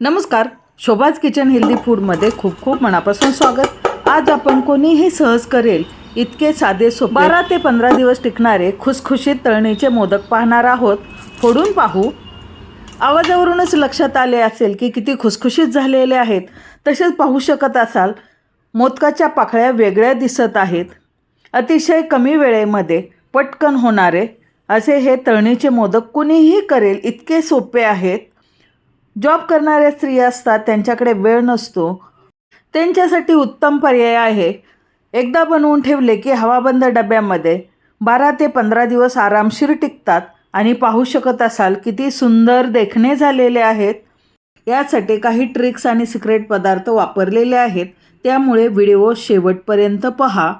नमस्कार. शोभाज kitchen healthy फूडमध्ये खूप खूप मनापासून स्वागत. आज आपण कोणीही सहज करेल इतके साधे सोपे बारा ते पंधरा दिवस टिकणारे खुसखुशीत तळणीचे मोदक पाहणार आहोत. फोडून पाहू. आवाजावरूनच लक्षात आले असेल की किती खुसखुशीत झालेले आहेत. तसेच पाहू शकत असाल मोदकाच्या पाकळ्या वेगळ्या दिसत आहेत. अतिशय कमी वेळेमध्ये पटकन होणारे असे हे तळणीचे मोदक कुणीही करेल इतके सोपे आहेत. जॉब करणाऱ्या स्त्रिया असतात त्यांच्याकडे वेळ नसतो. त्यांच्यासाठी उत्तम पर्याय आहे. एकदा बनवून ठेवले की हवाबंद डब्यामध्ये. बारा ते पंधरा दिवस आरामशीर टिकतात आणि पाहू शकत असाल किती सुंदर देखणे झालेले आहेत. यासाठी काही ट्रिक्स आणि सिक्रेट पदार्थ वापरलेले आहेत. त्यामुळे व्हिडिओ शेवटपर्यंत पहा.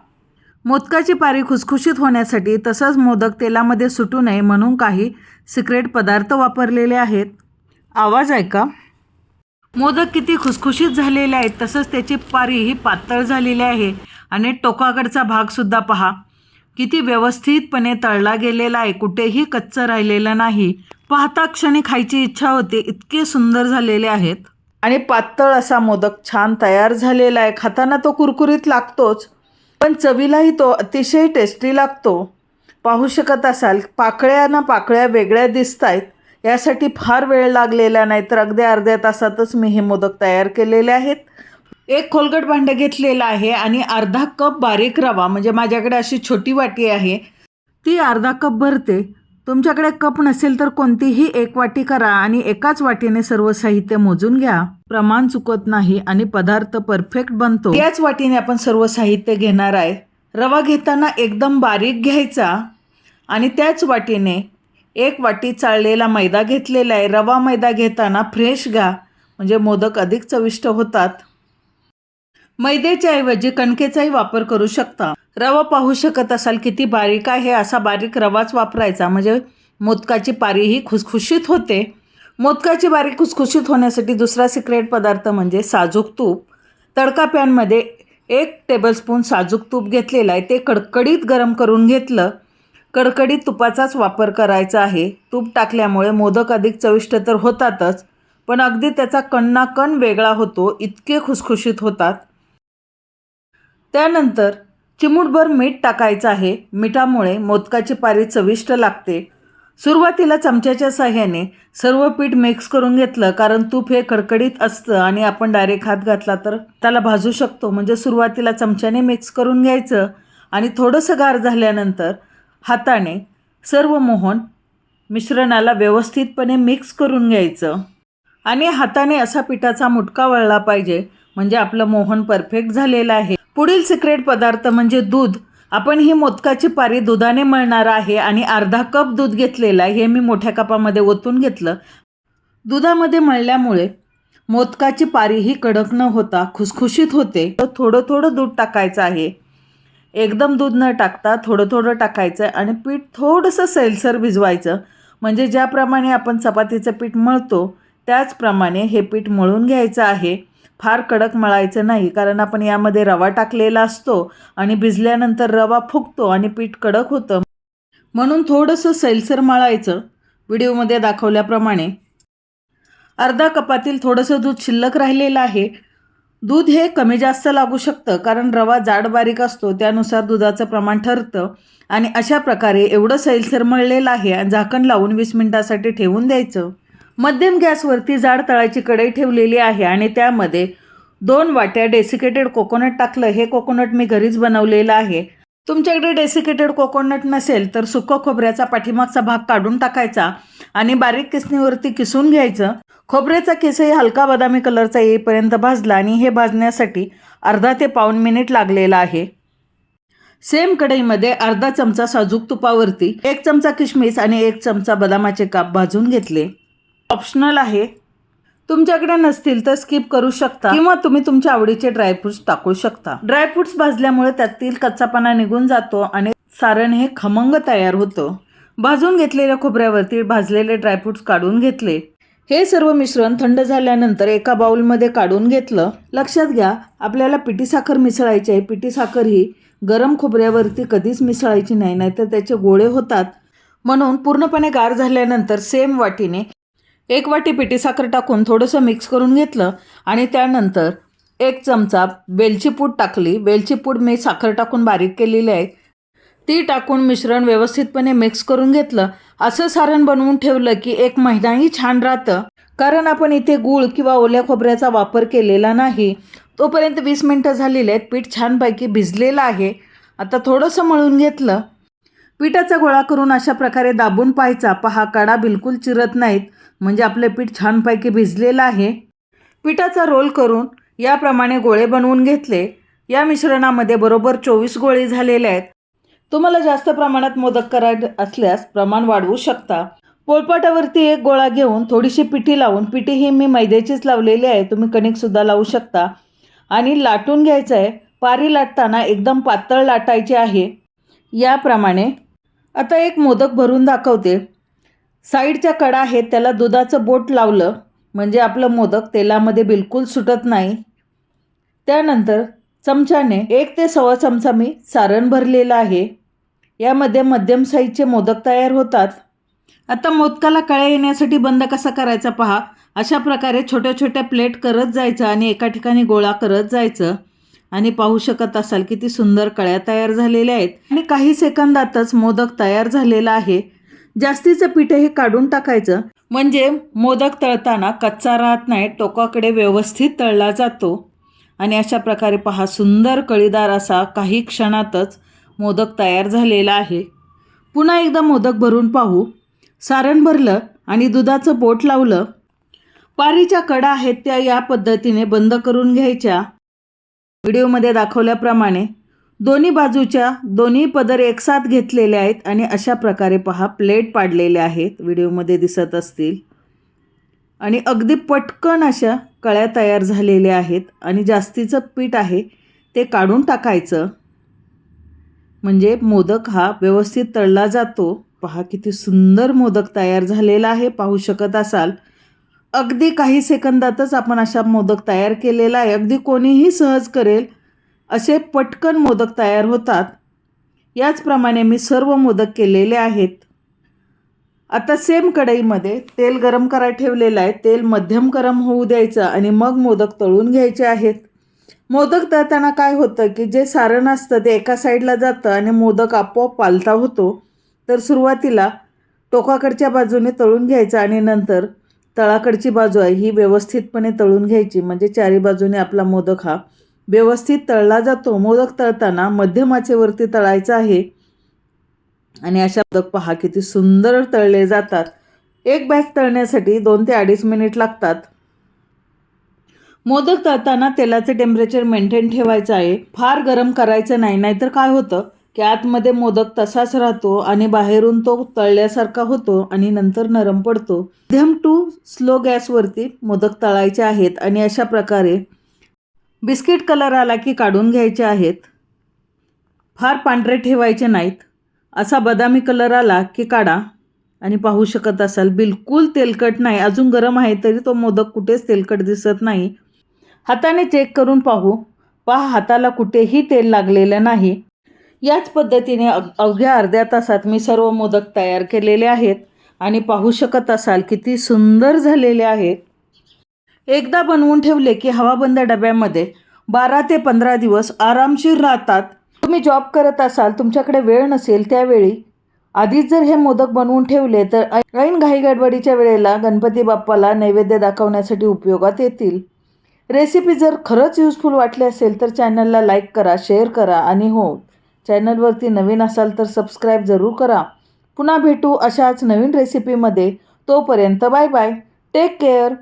मोदकाची पारी खुसखुशीत होण्यासाठी तसंच मोदक तेलामध्ये सुटू नये म्हणून काही सिक्रेट पदार्थ वापरलेले आहेत. आवाज ऐका मोदक किती खुसखुशीत झालेले आहेत तसंच त्याची पारी ही पातळ झालेली आहे. आणि टोकाकडचा भागसुद्धा पहा. किती व्यवस्थितपणे तळला गेलेला आहे कुठेही कच्चं राहिलेलं नाही. पाहता क्षणी खायची इच्छा होते इतके सुंदर झालेले आहेत. आणि पातळ असा मोदक छान तयार झालेला आहे. खाताना तो कुरकुरीत लागतोच पण चवीलाही तो अतिशय टेस्टी लागतो. पाहू शकत असाल पाकळ्या ना पाकळ्या वेगळ्या दिसत आहेत यासाठी फार वेळ लागलेला नाही तर अगदी अर्ध्या तासातच मी हे मोदक तयार केलेले आहेत. एक खोलगट भांडं घेतलेलं आहे आणि अर्धा कप बारीक रवा म्हणजे माझ्याकडे अशी छोटी वाटी आहे ती अर्धा कप भरते. तुमच्याकडे कप नसेल तर कोणतीही एक वाटी करा आणि एकाच वाटीने सर्व साहित्य मोजून घ्या. प्रमाण चुकत नाही आणि पदार्थ परफेक्ट बनतो. याच वाटीने आपण सर्व साहित्य घेणार आहे. रवा घेताना एकदम बारीक घ्यायचा आणि त्याच वाटीने एक वाटी चाळलेला मैदा घेतलेला आहे. रवा मैदा घेताना फ्रेश घ्या. म्हणजे मोदक अधिक चविष्ट होतात. मैद्याच्या ऐवजी कणकेचाही वापर करू शकता. रवा पाहू शकत असाल किती बारीक आहे असा बारीक रवाच वापरायचा. म्हणजे मोदकाची पारी ही खुसखुशीत होते. मोदकाची बारी खुसखुशीत होण्यासाठी दुसरा सिक्रेट पदार्थ म्हणजे साजूक तूप. तडका पॅनमध्ये एक टेबलस्पून साजूक तूप घेतलेलं आहे. ते कडकडीत गरम करून घेतलं. कडकडीत तुपाचाच वापर करायचा आहे. तूप टाकल्यामुळे मोदक अधिक चविष्ट तर होतातच पण अगदी त्याचा कण कण वेगळा होतो इतके खुसखुशीत होतात. त्यानंतर चिमूटभर मीठ टाकायचं आहे. मिठामुळे मोदकाची पारी चविष्ट लागते. सुरुवातीला चमच्याच्या साह्याने सर्व पीठ मिक्स करून घेतलं कारण तूप हे कडकडीत असतं आणि आपण डायरेक्ट हात घातला तर त्याला भाजू शकतो. म्हणजे सुरुवातीला चमच्याने मिक्स करून घ्यायचं आणि थोडंसं गार झाल्यानंतर हाताने सर्व मोहन मिश्रणाला व्यवस्थितपणे मिक्स करून घ्यायचं. आणि हाताने असा पिठाचा मुटका वळला पाहिजे म्हणजे आपलं मोहन परफेक्ट झालेलं आहे. पुढील सिक्रेट पदार्थ म्हणजे दूध. आपण ही मोदकाची पारी दुधाने मळणार आहे आणि अर्धा कप दूध घेतलेला आहे हे मी मोठ्या कपामध्ये ओतून घेतलं. दुधामध्ये मळल्यामुळे मोदकाची पारी ही कडक न होता खुसखुशीत होते. तर थोडं थोडं दूध टाकायचं आहे. एकदम दूध न टाकता थोडं थोडं टाकायचं आणि पीठ थोडंसं सैलसर भिजवायचं. म्हणजे ज्याप्रमाणे आपण चपातीचं पीठ मळतो त्याचप्रमाणे हे पीठ मळून घ्यायचं आहे. फार कडक मळायचं नाही कारण आपण यामध्ये रवा टाकलेला असतो आणि भिजल्यानंतर रवा फुगतो आणि पीठ कडक होतं. म्हणून थोडंसं सैलसर मळायचं. व्हिडिओमध्ये दाखवल्याप्रमाणे. अर्धा कपातील थोडंसं दूध शिल्लक राहिलेलं आहे. दूध हे कमी जास्त लागू शकतं कारण रवा जाड बारीक असतो त्यानुसार दुधाचं प्रमाण ठरतं आणि अशा प्रकारे एवढं सैलसर मळलेलं आहे आणि झाकण लावून वीस मिनटासाठी ठेवून द्यायचं. मध्यम गॅसवरती जाड तळाची कढई ठेवलेली आहे आणि त्यामध्ये दोन वाट्या डेसिकेटेड कोकोनट टाकलं. हे कोकोनट मी घरीच बनवलेलं आहे. तुमच्याकडे डेसिकेटेड कोकोनट नसेल तर सुकं खोबऱ्याचा पाठीमागचा भाग काढून टाकायचा आणि बारीक किसणीवरती किसून घ्यायचं. खोबऱ्याचा किसही हलका बदामी कलरचा येईपर्यंत भाजला आणि हे भाजण्यासाठी अर्धा ते पाऊण मिनिट लागलेला आहे. सेम कढईमध्ये अर्धा चमचा साजूक तुपावरती एक चमचा किशमिस आणि एक चमचा बदामाचे काप भाजून घेतले. ऑप्शनल आहे तुमच्याकडे नसतील तर स्किप करू शकता. किंवा तुम्ही तुमच्या आवडीचे ड्रायफ्रुट्स टाकू शकता. ड्रायफ्रुट्स भाजल्यामुळे त्यातील कच्चापणा निघून जातो आणि सारण हे खमंग तयार होतं. भाजून घेतलेल्या खोबऱ्यावरती भाजलेले ड्रायफ्रुट्स काढून घेतले. हे सर्व मिश्रण थंड झाल्यानंतर एका बाऊलमध्ये काढून घेतलं. लक्षात घ्या आपल्याला पिठी साखर मिसळायची आहे. पिठी साखर ही गरम खोबऱ्यावरती कधीच मिसळायची नाही नाहीतर त्याचे गोळे होतात. म्हणून पूर्णपणे गार झाल्यानंतर सेम वाटीने एक वाटी पिठी साखर टाकून थोडंसं मिक्स करून घेतलं आणि त्यानंतर एक चमचा वेलची पूड टाकली. वेलची पूड मी साखर टाकून बारीक केलेली आहे. ती टाकून मिश्रण व्यवस्थितपणे मिक्स करून घेतलं. असं सारण बनवून ठेवलं की एक महिनाही छान राहतं. कारण आपण इथे गूळ किंवा ओल्या खोबऱ्याचा वापर केलेला नाही. तोपर्यंत वीस मिनटं झालेली आहेत. पीठ छानपैकी भिजलेलं आहे. आता थोडंसं मळून घेतलं. पिठाचा गोळा करून अशा प्रकारे दाबून पाहायचा. पहा कडा बिलकुल चिरत नाहीत. म्हणजे आपलं पीठ छानपैकी भिजलेलं आहे. पिठाचा रोल करून याप्रमाणे गोळे बनवून घेतले. या मिश्रणामध्ये बरोबर चोवीस गोळे झालेले आहेत. तुम्हाला जास्त प्रमाणात मोदक करायचे असल्यास प्रमाण वाढवू शकता. पोळपाटावरती एक गोळा घेऊन थोडीशी पिठी लावून पिठी ही मी मैद्याचीच लावलेली आहे तुम्ही कणिकसुद्धा लावू शकता. आणि लाटून घ्यायचं आहे पारी लाटताना एकदम पातळ लाटायची आहे. याप्रमाणे आता एक मोदक भरून दाखवते. साईडच्या कडा आहेत त्याला दुधाचं बोट लावलं म्हणजे आपलं मोदक तेलामध्ये बिलकुल सुटत नाही. त्यानंतर चमच्याने एक ते सव्वा चमचा मी सारण भरलेलं आहे. यामध्ये मध्यम साईजचे मोदक तयार होतात. आता मोदकाला कळ्या येण्यासाठी बंद कसा करायचा पहा. अशा प्रकारे छोट्या छोट्या प्लेट करत जायचं आणि एका ठिकाणी गोळा करत जायचं. आणि पाहू शकत असाल किती सुंदर कळ्या तयार झालेल्या आहेत. आणि काही सेकंदातच मोदक तयार झालेला आहे. जास्तीचं पीठ हे काढून टाकायचं. म्हणजे मोदक तळताना कच्चा राहत नाही टोकाकडे व्यवस्थित तळला जातो. आणि अशा प्रकारे पहा सुंदर कळीदार असा काही क्षणातच मोदक तयार झालेला आहे. पुन्हा एकदा मोदक भरून पाहू. सारण भरलं आणि दुधाचं बोट लावलं. पारीच्या कडा आहेत त्या या पद्धतीने बंद करून घ्यायच्या. व्हिडिओमध्ये दाखवल्याप्रमाणे दोन्ही बाजूच्या दोन्ही पदर एकसाथ घेतलेले आहेत आणि अशा प्रकारे पहा प्लेट पाडलेल्या आहेत व्हिडिओमध्ये दिसत असतील. आणि अगदी पटकन अशा कळ्या तयार झालेल्या आहेत आणि जास्तीचं पीठ आहे ते काढून टाकायचं. म्हणजे मोदक हा व्यवस्थित तळला जातो. पहा किती सुंदर मोदक तयार झालेला आहे पाहू शकत असाल. अगदी काही सेकंदातच आपण अशा मोदक तयार केलेला आहे. अगदी कोणीही सहज करेल असे पटकन मोदक तयार होतात. याचप्रमाणे मी सर्व मोदक केलेले आहेत. आता सेम कढईमध्ये तेल गरम करायला ठेवलेलं आहे. तेल मध्यम गरम होऊ द्यायचं आणि मग मोदक तळून घ्यायचे आहेत. मोदक तळताना काय होतं की जे सारण असतं ते एका साईडला जातं आणि मोदक आपोआप पालता होतो. तर सुरुवातीला टोकाकडच्या बाजूने तळून घ्यायचं आणि नंतर तळाकडची बाजू आहे ही व्यवस्थितपणे तळून घ्यायची. म्हणजे चारी बाजूने आपला मोदक हा व्यवस्थित तळला जातो. मोदक तळताना मध्यमाचे वरती तळायचं आहे. आणि अशा मोदक पहा किती सुंदर तळले जातात. एक बॅच तळण्यासाठी दोन ते अडीच मिनिट लागतात. मोदक तळताना तेलाचे टेम्परेचर मेंटेन ठेवायचं आहे. फार गरम करायचं नाही नाहीतर काय होतं? की आतमध्ये मोदक तसाच राहतो आणि बाहेरून तो तळल्यासारखा होतो आणि नंतर नरम पडतो. मध्यम टू स्लो गॅसवरती मोदक तळायचे आहेत आणि अशा प्रकारे बिस्किट कलर आला की काढून घ्यायचे आहेत. फार पांढरे ठेवायचे नाहीत. असा बदामी कलर आला की काढा. आणि पाहू शकत असाल बिलकुल तेलकट नाही. अजून गरम आहे तरी तो मोदक कुठेच तेलकट दिसत नाही. हाताने चेक करून पाहू. पहा हाताला कुठेही तेल लागलेलं नाही. याच पद्धतीने अग अवघ्या अर्ध्या तासात मी सर्व मोदक तयार केलेले आहेत. आणि पाहू शकत असाल किती सुंदर झालेले आहेत. एकदा बनवून ठेवले की हवाबंद डब्यामध्ये बारा ते पंधरा दिवस आरामशीर राहतात. तुम्ही जॉब करत असाल तुमच्याकडे वेळ नसेल त्यावेळी. आधीच जर हे मोदक बनवून ठेवले तर ऐन घाई गडबडीच्या वेळेला गणपती बाप्पाला नैवेद्य दाखवण्यासाठी उपयोगात येतील. रेसिपी जर खरंच युजफुल वाटली असेल तर चॅनलला लाईक करा शेअर करा आणि हो चॅनलवरती नवीन असाल तर सबस्क्राईब जरूर करा. पुन्हा भेटू अशाच नवीन रेसिपीमध्ये तोपर्यंत बाय बाय टेक केअर